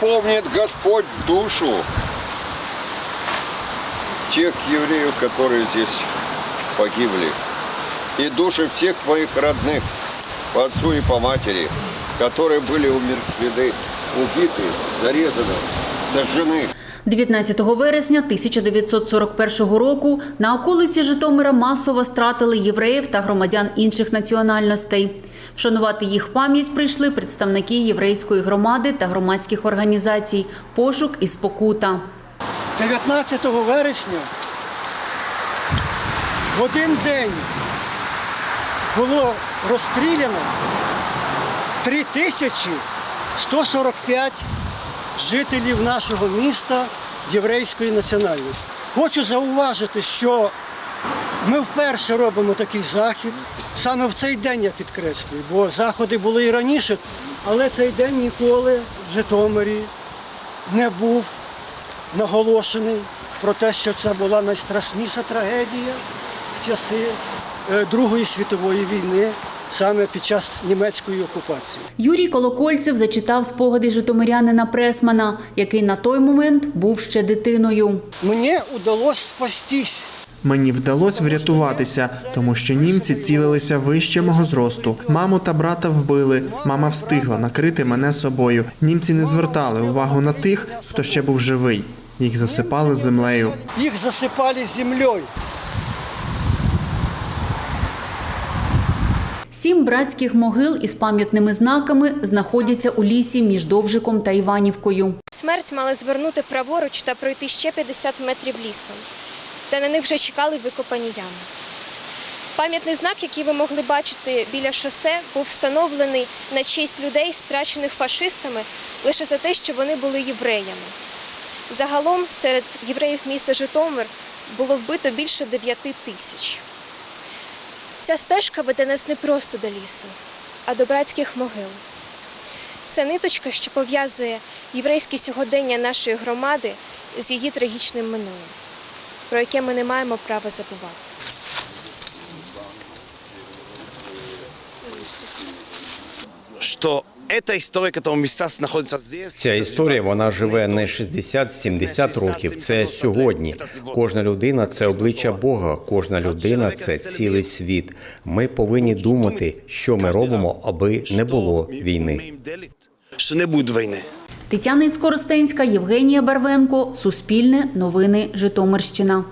наполнит Господь душу тех евреев, которые здесь погибли, и души всех моих родных по отцу и по матери, которые были умерщвлены, убиты, зарезаны, сожжены. 19 вересня 1941 року на околиці Житомира масово стратили євреїв та громадян інших національностей. Вшанувати їх пам'ять прийшли представники єврейської громади та громадських організацій Пошук і спокута. 19 вересня в один день було розстріляно 3145 жителів нашого міста єврейської національності. Хочу зауважити, що ми вперше робимо такий захід. Саме в цей день я підкреслюю, бо заходи були і раніше, але цей день ніколи в Житомирі не був наголошений про те, що це була найстрашніша трагедія в часи е, Другої світової війни, саме під час німецької окупації. Юрій Колокольцев зачитав спогади житомирянина Пресмана, який на той момент був ще дитиною. Мені вдалося спастись. Мені вдалося врятуватися, тому що німці цілилися вище мого зросту. Маму та брата вбили. Мама встигла накрити мене собою. Німці не звертали увагу на тих, хто ще був живий. Їх засипали землею. Їх засипали землею. Сім братських могил із пам'ятними знаками знаходяться у лісі між Довжиком та Іванівкою. Смерть мала звернути праворуч та пройти ще 50 метрів лісом, та на них вже чекали викопані ями. Пам'ятний знак, який ви могли бачити біля шосе, був встановлений на честь людей, страчених фашистами, лише за те, що вони були євреями. Загалом серед євреїв міста Житомир було вбито більше 9 тисяч. Ця стежка веде нас не просто до лісу, а до братських могил. Це ниточка, що пов'язує єврейське сьогодення нашої громади з її трагічним минулим, про яке ми не маємо права забувати. что эта история, которая места находится здесь... Ця історія вона живе не 60-70 років. Це сьогодні. Кожна людина це обличчя Бога. Кожна людина це цілий світ. Ми повинні думати, що ми робимо, аби не було війни. Що не буде війни. Тетяна Іскоростенська, Євгенія Барвенко, Суспільне, Новини, Житомирщина.